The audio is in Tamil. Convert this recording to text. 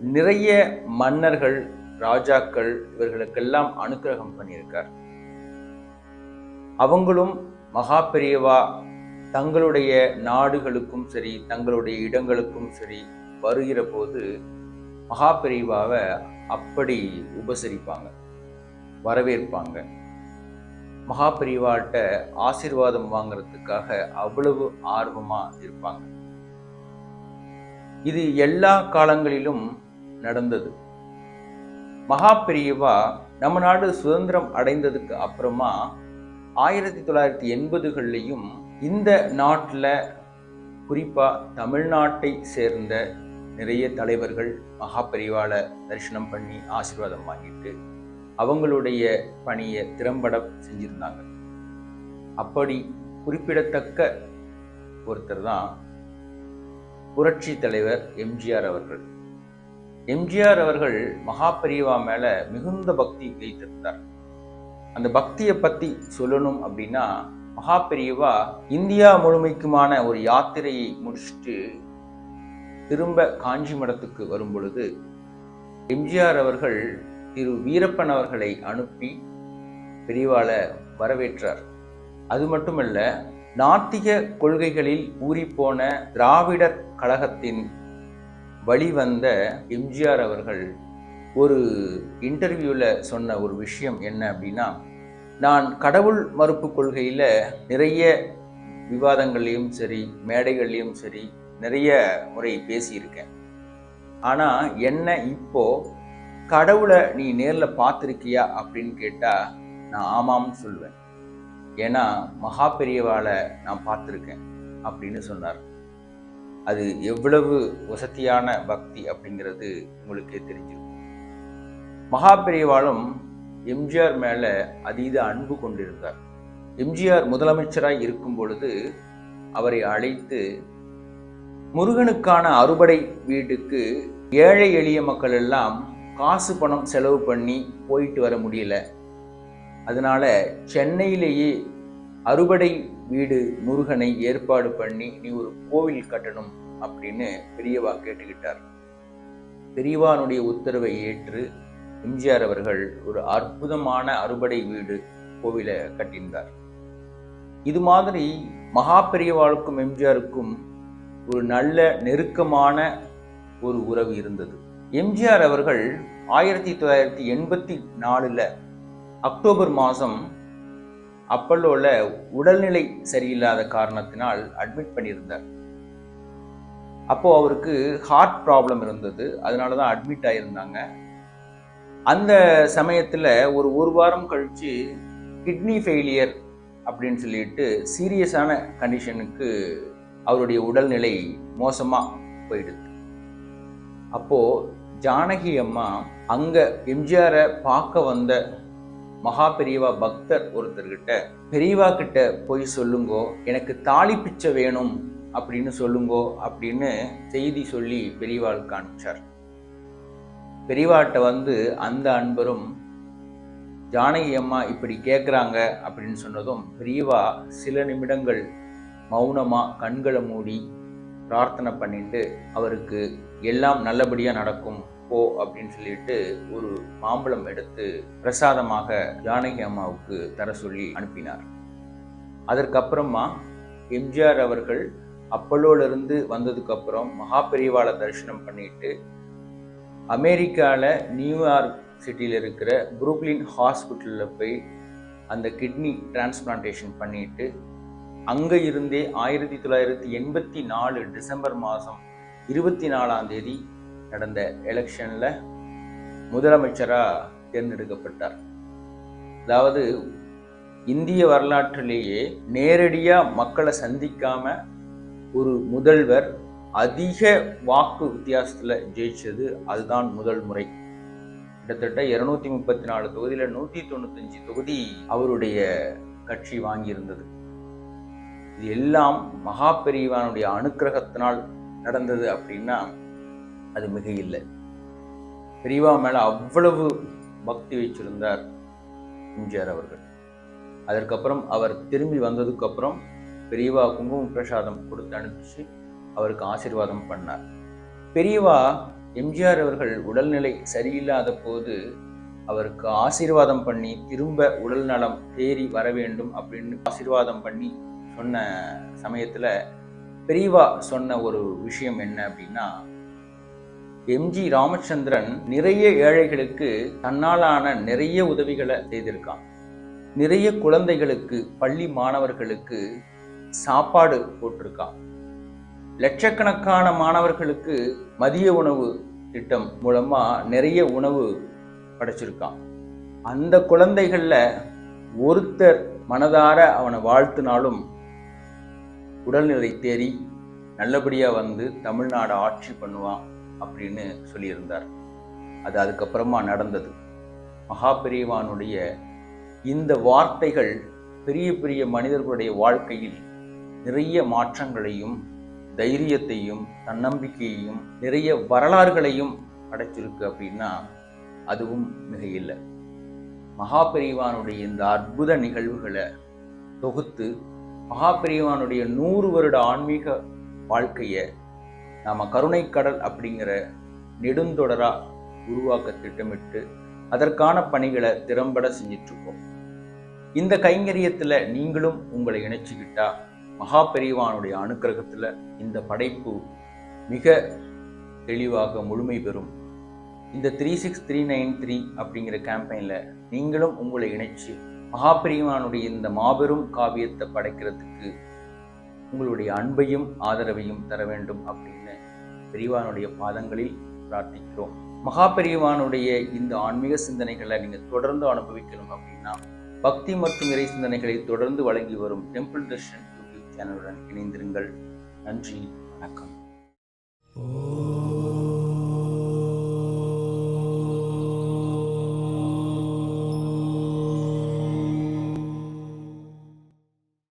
நிறைய மன்னர்கள் ராஜாக்கள் இவர்களுக்கெல்லாம் அனுக்கிரகம் பண்ணியிருக்கார். அவங்களும் மகா பெரியவா தங்களுடைய நாடுகளுக்கும் சரி தங்களுடைய இடங்களுக்கும் சரி வருகிற போது மகா பெரியவாவை அப்படி உபசரிப்பாங்க வரவேற்பாங்க. மகா பெரியவாட்ட ஆசீர்வாதம் வாங்கிறதுக்காக அவ்வளவு ஆர்வமா இருப்பாங்க. இது எல்லா காலங்களிலும் நடந்தது. மகா பெரியவா நம்ம நாடு சுதந்திரம் அடைந்ததுக்கு அப்புறமா ஆயிரத்தி தொள்ளாயிரத்தி எண்பதுகள்லையும் இந்த நாட்டில் குறிப்பாக தமிழ்நாட்டை சேர்ந்த நிறைய தலைவர்கள் மகாபரிவால தரிசனம் பண்ணி ஆசீர்வாதம் வாங்கிட்டு அவங்களுடைய பணியை திறம்பட செஞ்சிருந்தாங்க. அப்படி குறிப்பிடத்தக்க ஒருத்தர் தான் புரட்சி தலைவர் எம்ஜிஆர் அவர்கள். எம்ஜிஆர் அவர்கள் மகாபரிவா மேலே மிகுந்த பக்தி வைத்திருந்தார் அந்த பக்தியை பற்றி சொல்லணும் அப்படின்னா மகாபெரியவா இந்தியா முழுமைக்குமான ஒரு யாத்திரையை முடிச்சுட்டு திரும்ப காஞ்சி மடத்துக்கு வரும் பொழுது எம்ஜிஆர் அவர்கள் திரு வீரப்பன் அவர்களை அனுப்பி பெரியவாள வரவேற்றார். அது மட்டுமல்ல நாத்திக கொள்கைகளில் ஊறிப்போன திராவிடர் கழகத்தின் வழிவந்த எம்ஜிஆர் அவர்கள் ஒரு இன்டர்வியூவில் சொன்ன ஒரு விஷயம் என்ன அப்படின்னா நான் கடவுள் மறுப்பு கொள்கையில் நிறைய விவாதங்கள்லையும் சரி மேடைகள்லையும் சரி நிறைய முறை பேசியிருக்கேன். ஆனால் என்ன இப்போ கடவுளை நீ நேரில் பார்த்துருக்கியா அப்படின்னு கேட்டால் நான் ஆமாம்னு சொல்லுவேன் ஏன்னா மகா பெரியவாளை நான் பார்த்துருக்கேன் அப்படின்னு சொன்னார். அது எவ்வளவு வசதியான பக்தி அப்படிங்கிறது உங்களுக்கே தெரிஞ்சிருக்கும் மகாபெரிவாலும் எம்ஜிஆர் மேலே அதீத அன்பு கொண்டிருந்தார். எம்ஜிஆர் முதலமைச்சராக இருக்கும் பொழுது அவரை அழைத்து முருகனுக்கான அறுபடை வீட்டுக்கு ஏழை எளிய மக்கள் எல்லாம் காசு பணம் செலவு பண்ணி போயிட்டு வர முடியல. அதனால சென்னையிலேயே அறுபடை வீடு முருகனை ஏற்பாடு பண்ணி நீ ஒரு கோவில் கட்டணும் அப்படின்னு பெரியவா கேட்டுக்கிட்டார். பெரியவானுடைய உத்தரவை ஏற்று எம்ஜிஆர் அவர்கள் ஒரு அற்புதமான அறுபடை வீடு கோவிலை கட்டியிருந்தார். இது மாதிரி மகா பெரியவாளுக்கும் எம்ஜிஆருக்கும் ஒரு நல்ல நெருக்கமான ஒரு உறவு இருந்தது. எம்ஜிஆர் அவர்கள் ஆயிரத்தி தொள்ளாயிரத்தி எண்பத்தி நாலுல அக்டோபர் மாதம் அப்பல்லோல உடல்நிலை சரியில்லாத காரணத்தினால் அட்மிட் பண்ணியிருந்தார். அப்போ அவருக்கு ஹார்ட் ப்ராப்ளம் இருந்தது. அதனால தான் அட்மிட் ஆயிருந்தாங்க. அந்த சமயத்தில் ஒரு ஒரு வாரம் கழித்து கிட்னி ஃபெயிலியர் அப்படின்னு சொல்லிட்டு சீரியஸான கண்டிஷனுக்கு அவருடைய உடல்நிலை மோசமாக போயிடுது. அப்போது ஜானகி அம்மா அங்கே எம்ஜிஆரை பார்க்க வந்த மகா பெரியவா பக்தர் ஒருத்தர்கிட்ட பெரியவா கிட்ட போய் சொல்லுங்கோ எனக்கு தாலி பிச்சை வேணும் அப்படின்னு சொல்லுங்கோ அப்படின்னு செய்தி சொல்லி பெரியவாளுக்கு அனுப்பிச்சார் பெரியவாட்ட வந்து அந்த அன்பரும் ஜானகி அம்மா இப்படி கேட்குறாங்க அப்படின்னு சொன்னதும் பெரியவா சில நிமிடங்கள் மௌனமாக கண்களை மூடி பிரார்த்தனை பண்ணிட்டு அவருக்கு எல்லாம் நல்லபடியாக நடக்கும் போ அப்படின்னு சொல்லிட்டு ஒரு மாம்பழம் எடுத்து பிரசாதமாக ஜானகி அம்மாவுக்கு தர சொல்லி அனுப்பினார். அதற்கப்புறமா எம்ஜிஆர் அவர்கள் அப்பல்லோலேருந்து வந்ததுக்கப்புறம் மகா பெரியவாளை தரிசனம் பண்ணிட்டு அமெரிக்காவில் நியூயார்க் சிட்டியில் இருக்கிற புரூக்லின் ஹாஸ்பிட்டலில் போய் அந்த கிட்னி டிரான்ஸ்பிளான்டேஷன் பண்ணிட்டு அங்கே இருந்தே ஆயிரத்தி தொள்ளாயிரத்தி எண்பத்தி நாலு டிசம்பர் மாதம் இருபத்தி நாலாம் தேதி நடந்த எலெக்ஷனில் முதலமைச்சராக தேர்ந்தெடுக்கப்பட்டார். அதாவது இந்திய வரலாற்றிலேயே நேரடியாக மக்களை சந்திக்காம ஒரு முதல்வர் அதிக வாக்கு வித்தியாசத்தில் ஜெயிச்சது அதுதான் முதல் முறை. கிட்டத்தட்ட இருநூத்தி முப்பத்தி நாலு தொகுதியில் நூற்றி தொண்ணூத்தஞ்சு தொகுதி அவருடைய கட்சி வாங்கியிருந்தது. இது எல்லாம் மகா பெரியவானுடைய அனுக்கிரகத்தினால் நடந்தது அப்படின்னா அது மிக இல்லை பெரியவா மேலே அவ்வளவு பக்தி வச்சிருந்தார் எம்ஜிஆர் அவர்கள். அதற்கப்புறம் அவர் திரும்பி வந்ததுக்கப்புறம் பெரியவா குங்கும பிரசாதம் கொடுத்து அனுப்பிச்சு அவருக்கு ஆசீர்வாதம் பண்ணார். பெரியவா எம்ஜிஆர் அவர்கள் உடல்நிலை சரியில்லாத போது அவருக்கு ஆசீர்வாதம் பண்ணி திரும்ப உடல் நலம் தேறி வர வேண்டும் அப்படின்னு ஆசீர்வாதம் பண்ணி சொன்ன சமயத்தில் பெரியவா சொன்ன ஒரு விஷயம் என்ன அப்படின்னா எம்ஜி ராமச்சந்திரன் நிறைய ஏழைகளுக்கு தன்னாலான நிறைய உதவிகளை செய்திருக்கான். நிறைய குழந்தைகளுக்கு பள்ளி மாணவர்களுக்கு சாப்பாடு போட்டிருக்கான். லட்சக்கணக்கான மாணவர்களுக்கு மதிய உணவு திட்டம் மூலமா நிறைய உணவு படைச்சிருக்கான். அந்த குழந்தைகள்ல ஒருத்தர் மனதார அவனை வாழ்த்தினாலும் உடல்நிலை தேறி நல்லபடியாக வந்து தமிழ்நாடு ஆட்சி பண்ணுவான். அப்படின்னு சொல்லியிருந்தார். அது அதுக்கப்புறமா நடந்தது. மகா பெரியவானுடைய இந்த வார்த்தைகள் பெரிய பெரிய மனிதர்களுடைய வாழ்க்கையில் நிறைய மாற்றங்களையும் தைரியத்தையும் தன்னம்பிக்கையையும் நிறைய வரலாறுகளையும் படைச்சிருக்கு அப்படின்னா அதுவும் மிக இல்லை மகா பெரியவானுடைய இந்த அற்புத நிகழ்வுகளை தொகுத்து மகா பெரியவானுடைய நூறு வருட ஆன்மீக வாழ்க்கையை நாம கருணைக்கடல் அப்படிங்கிற நெடுந்தொடராக உருவாக்க திட்டமிட்டு அதற்கான பணிகளை திறம்பட செஞ்சிட்ருக்கோம். இந்த கைங்கரியத்தில் நீங்களும் உங்களை இணைச்சிக்கிட்டா மகா பெரியவானுடைய அனுக்கிரகத்தில் இந்த படைப்பு மிக தெளிவாக முழுமை பெறும். இந்த three six three nine three அப்படிங்கிற கேம்பெயினில் நீங்களும் உங்களை இணைச்சி மகாபெரிவானுடைய இந்த மாபெரும் காவியத்தை படைக்கிறதுக்கு உங்களுடைய அன்பையும் ஆதரவையும் தர வேண்டும் அப்படின்னு பெரியவானுடைய பாதங்களில் பிரார்த்திக்கிறோம். மகா பெரியவானுடைய இந்த ஆன்மீக சிந்தனைகளை நீங்கள் தொடர்ந்து அனுபவிக்கணும் அப்படின்னா பக்தி மற்றும் இறை சிந்தனைகளை தொடர்ந்து வழங்கி வரும் டெம்பிள் தர்ஷன் யூடியூப் சேனலுடன் இணைந்திருங்கள். நன்றி வணக்கம். ஓ